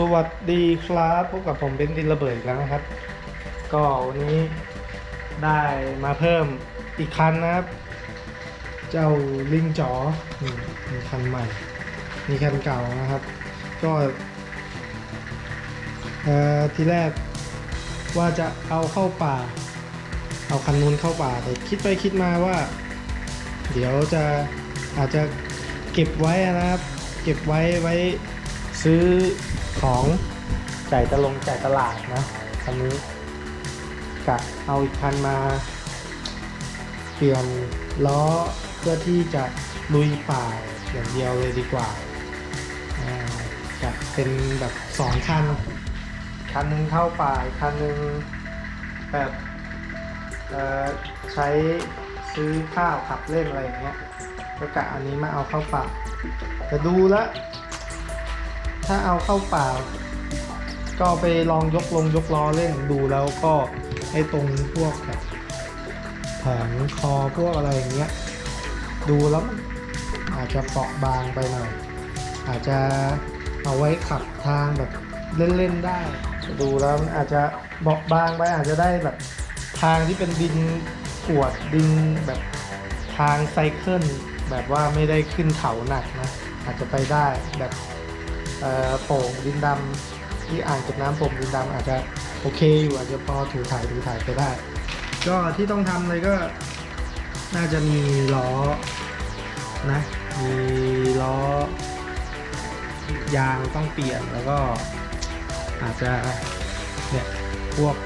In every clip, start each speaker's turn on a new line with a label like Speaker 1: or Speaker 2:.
Speaker 1: สวัสดีครับพบกับผมเป็นดินระเบิดอีกแล้วนะครับ ก็วันนี้ได้มาเพิ่มอีกคันนะครับ เจ้าลิงจ๋อนี่มีคันใหม่ มีคันเก่านะครับ ก็ทีแรกว่าจะเอาเข้าป่า เอาคันนู้นเข้าป่าแต่คิดไปคิดมาว่า เดี๋ยวจะอาจจะเก็บไว้นะครับ เก็บไว้ไว้ซื้อ ของจ่ายตะลงจ่ายตลาดนะคันนี้กะเอาอีกคันมา เปลี่ยนล้อเพื่อที่จะลุยป่าอย่างเดียวเลยดีกว่าจะเป็นแบบสองคัน คันหนึ่งเข้าป่าคันหนึ่งแบบใช้ซื้อข้าวขับเล่นอะไรอย่างเงี้ยก็กะอันนี้มาเอาเข้าป่าแต่ดูแล้ว ถ้าเอาเข้าป่าก็ไปลองยกลงยกล้อเล่นดูแล้วก็ไอ้ตรงพวกแบบแผงคอพวกอะไรอย่างเงี้ยดูแล้วมันอาจจะเปราะบางไปหน่อย อาจจะเอาไว้ขับทางแบบเล่นๆได้ ดูแล้วมันอาจจะเบาะบางไปอาจจะได้แบบทางที่เป็นดินกรวดดินแบบทางไซเคิลแบบว่าไม่ได้ขึ้นเขาหนักนะอาจจะไปได้แบบ โป่งดินดำที่อ่างเก็บน้ำโป่งดินดำอาจจะโอเคอยู่อาจจะพอถูถ่ายถูถ่ายไปได้ ก็ที่ต้องทำเลยก็น่าจะมีล้อนะมีล้อยางต้องเปลี่ยนแล้วก็อาจจะเนี่ยพวก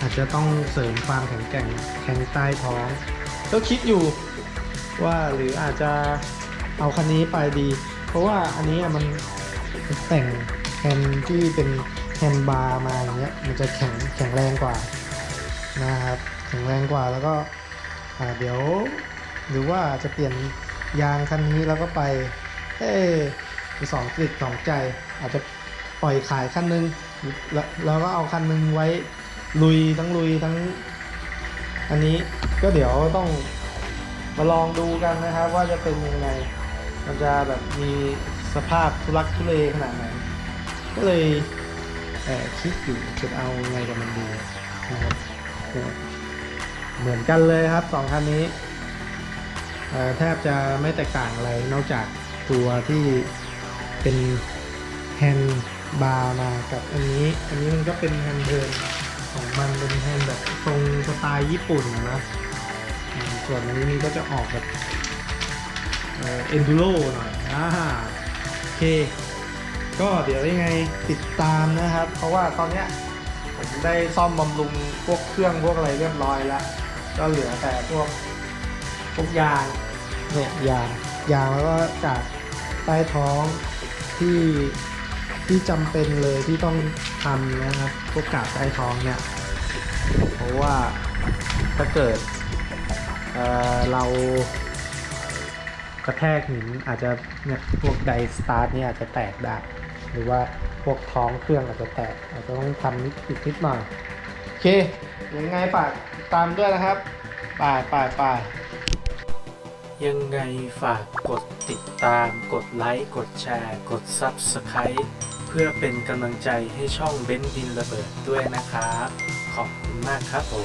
Speaker 1: อาจจะต้องเสริมความแข็งแกร่งแข็งใต้ท้อง ก็คิดอยู่ว่าหรืออาจจะเอาคันนี้ไปดี เพราะว่าอันนี้มัน แต่งแฮนด์ที่เป็นแฮนด์บาร์มาอย่างเงี้ยมันจะแข็งแข็งแรงกว่านะครับแข็งแรงกว่าแล้วก็เดี๋ยวหรือว่าจะเปลี่ยนยางคันนี้แล้วก็ไปเอ้มีสองกลิดสองใจ อาจจะปล่อยขายคันหนึงแล้วก็เอาคันหนึงไว้ลุยทั้งลุยทั้ง อันนี้ก็เดี๋ยวต้องมาลองดูกันนะครับว่าจะเป็นยังไงมันจะแบบมี สภาพทุลักทุเลขนาดไหน ก็เลยเอ่อคิดอยู่จะเอาไงกับมันดีนะครับเหมือนกันเลยครับสองคันนี้แทบจะไม่แตกต่างอะไรนอกจากตัวที่เป็นแฮนด์บาร์มากับอันนี้ อันนี้มันก็เป็นแฮนด์เดินของมันเป็นแฮนด์แบบทรงสไตล์ญี่ปุ่นนะส่วนอันนี้มันก็จะออกแบบเอ็นดูโรหน่อยอ่า เค ก็เดี๋ยวยังไงติดตามนะครับ เพราะว่าตอนเนี้ยผมได้ซ่อมบำรุงพวกเครื่องพวกอะไรเรียบร้อยแล้ว ก็เหลือแต่พวกพวกยางเนี่ยยางยางแล้วก็จากใต้ท้องที่ที่จำเป็นเลยที่ต้องทำนะครับพวกกาบใต้ท้องเนี่ยเพราะว่าถ้าเกิดเเรา กระแทกหินอาจจะเนี่ยพวกไดสตาร์ทเนี่ยอาจจะแตกได้ หรือว่าพวกท้องเครื่องอาจจะแตก อาจจะต้องทำนิดอีกนิดหน่อยโอเคยังไงฝากตามด้วยนะครับป่ายป่ายป่ายยังไงฝากกดติดตาม กดไลค์ กดแชร์ กด Subscribe เพื่อเป็นกำลังใจให้ช่องเบ้นดินระเบิดด้วยนะครับ ขอบคุณมากครับผม